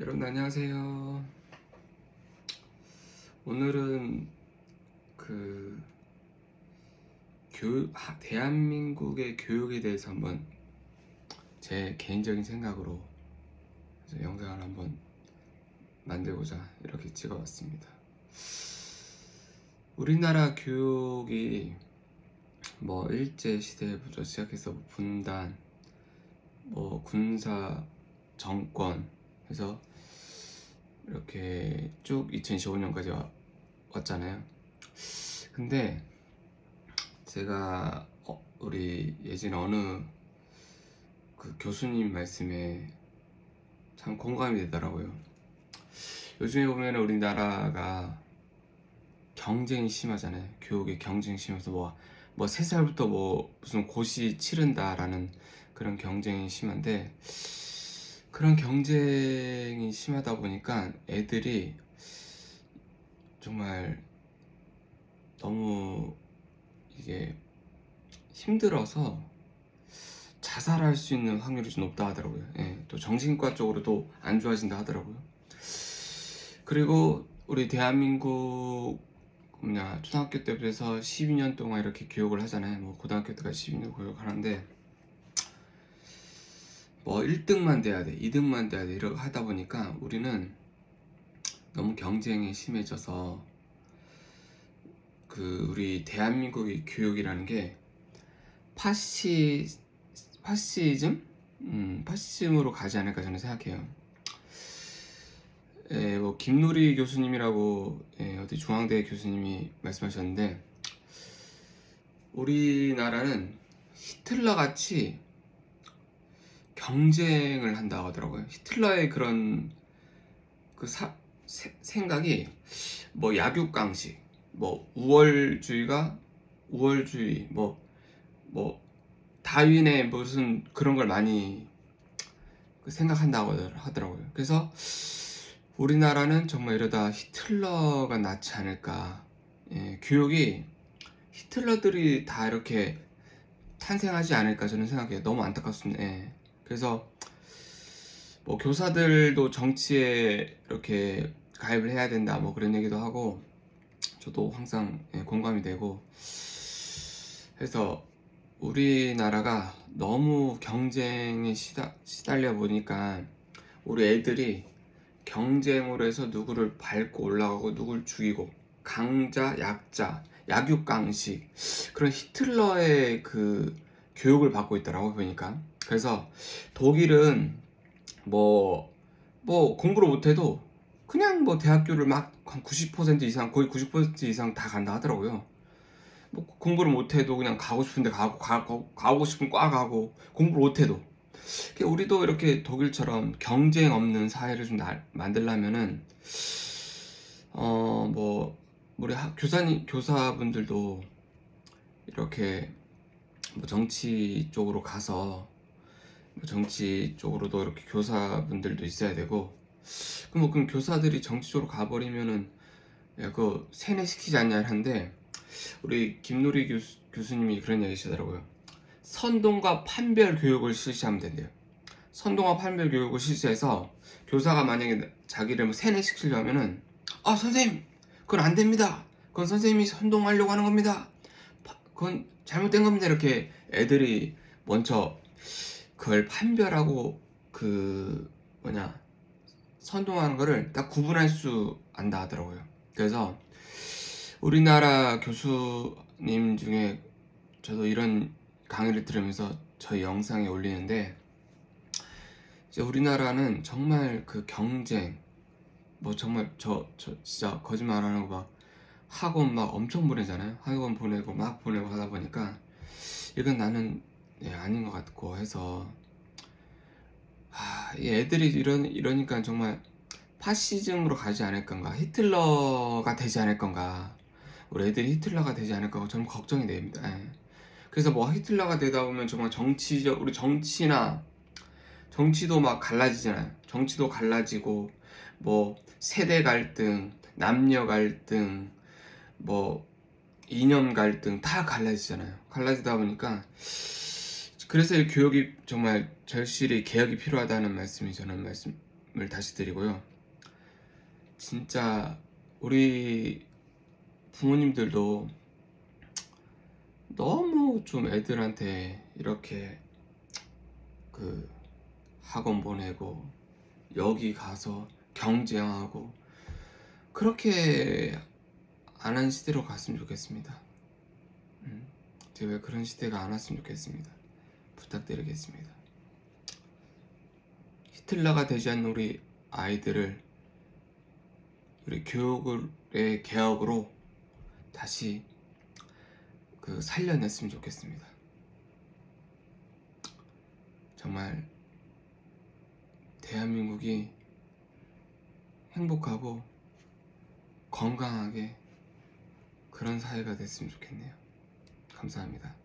여러분 안녕하세요. 오늘은 그 하- 대한민국의 교육에 대해서 한번 제 개인적인 생각으로 영상을 한번 만들고자 이렇게 찍어봤습니다. 우리나라 교육이 뭐 일제 시대부터 시작해서 뭐 분단, 뭐 군사 정권 해서 이렇게 쭉 2015년까지 와, 왔잖아요. 근데 제가 어, 우리 예전 어느 그 교수님 말씀에 참 공감이 되더라고요. 요즘에 보면 우리나라가 경쟁이 심하잖아요. 교육의 경쟁이 심해서 뭐, 뭐, 세 살부터 뭐, 무슨 고시 치른다라는 그런 경쟁이 심한데, 그런 경쟁이 심하다 보니까 애들이 정말 너무 이게 힘들어서 자살할 수 있는 확률이 좀 높다 하더라고요. 예, 또 정신과 쪽으로도 안 좋아진다 하더라고요. 그리고 우리 대한민국 뭐냐 초등학교 때부터 해서 12년 동안 이렇게 교육을 하잖아요. 뭐 고등학교 때까지 12년 교육하는데 뭐 1등만 돼야 돼, 2등만 돼야 돼 이렇게 하다 보니까 우리는 너무 경쟁이 심해져서 그 우리 대한민국의 교육이라는 게 파시 파시즘, 음, 파시즘으로 가지 않을까 저는 생각해요. 예, 뭐 김누리 교수님이라고 예, 어디 중앙대 교수님이 말씀하셨는데 우리나라는 히틀러 같이 경쟁을 한다고 하더라고요. 히틀러의 그런 그 사- 세- 생각이 뭐 약육강식, 뭐 우월주의가 우월주의, 뭐뭐 다윈의 무슨 그런 걸 많이 그 생각한다고 하더라고요. 그래서 우리나라는 정말 이러다 히틀러가 낫지 않을까. 예, 교육이 히틀러들이 다 이렇게 탄생하지 않을까 저는 생각해요. 너무 안타깝습니다. 예. 그래서 뭐 교사들도 정치에 이렇게 가입을 해야 된다 뭐 그런 얘기도 하고 저도 항상 예, 공감이 되고 해서 우리나라가 너무 경쟁에 시다, 시달려 보니까 우리 애들이 경쟁으로 해서 누구를 밟고 올라가고 누구를 죽이고 강자 약자 약육강식 그런 히틀러의 그 교육을 받고 있더라고 보니까 그래서 독일은 뭐, 뭐 공부를 못해도 그냥 뭐 대학교를 막 한 90% 이상, 거의 90% 이상 다 간다 하더라고요. 뭐 공부를 못해도 그냥 가고 싶은데 가고, 가고, 가고 싶은 과 가고, 공부를 못해도. 우리도 이렇게 독일처럼 경쟁 없는 사회를 좀 나- 만들려면은, 어, 뭐, 우리 학- 교사님, 교사분들도 이렇게 뭐 정치 쪽으로 가서 뭐 정치 쪽으로도 이렇게 교사분들도 있어야 되고 그럼 뭐 그럼 교사들이 정치 쪽으로 가버리면은 야 그거 세뇌시키지 않냐 하는데 우리 김누리 교수, 교수님이 그런 얘기 하시더라고요. 선동과 판별 교육을 실시하면 된대요. 선동과 판별 교육을 실시해서 교사가 만약에 자기를 뭐 세뇌시키려면은 아 선생님 그건 안 됩니다. 그건 선생님이 선동하려고 하는 겁니다. 파- 그건 잘못된 겁니다. 이렇게 애들이 먼저 그걸 판별하고 그 뭐냐 선동하는 거를 딱 구분할 수 안다 하더라고요. 그래서 우리나라 교수님 중에 저도 이런 강의를 들으면서 저희 영상에 올리는데 이제 우리나라는 정말 그 경쟁 뭐 정말 저, 저 진짜 거짓말 안 하고 막 학원 막 엄청 보내잖아요. 학원 보내고 막 보내고 하다 보니까 이건 나는 예, 아닌 것 같고 해서 하, 이 애들이 이런 이러니까 정말 파시즘으로 가지 않을 건가 히틀러가 되지 않을 건가 우리 애들이 히틀러가 되지 않을까 저는 걱정이 됩니다. 예. 그래서 뭐 히틀러가 되다 보면 정말 정치적 우리 정치나 정치도 막 갈라지잖아요. 정치도 갈라지고 뭐 세대 갈등, 남녀 갈등, 뭐 이념 갈등 다 갈라지잖아요. 갈라지다 보니까 그래서 이 교육이 정말 절실히 개혁이 필요하다는 말씀이 저는 말씀 말씀을 다시 드리고요. 진짜 우리 부모님들도 너무 좀 애들한테 이렇게 그 학원 보내고 여기 가서 경쟁하고 그렇게 안 한 시대로 갔으면 좋겠습니다. 음, 제발 그런 시대가 안 왔으면 좋겠습니다. 부탁드리겠습니다. 히틀러가 되지 않는 우리 아이들을 우리 교육의 개혁으로 다시 그 살려냈으면 좋겠습니다. 정말 대한민국이 행복하고 건강하게 그런 사회가 됐으면 좋겠네요. 감사합니다.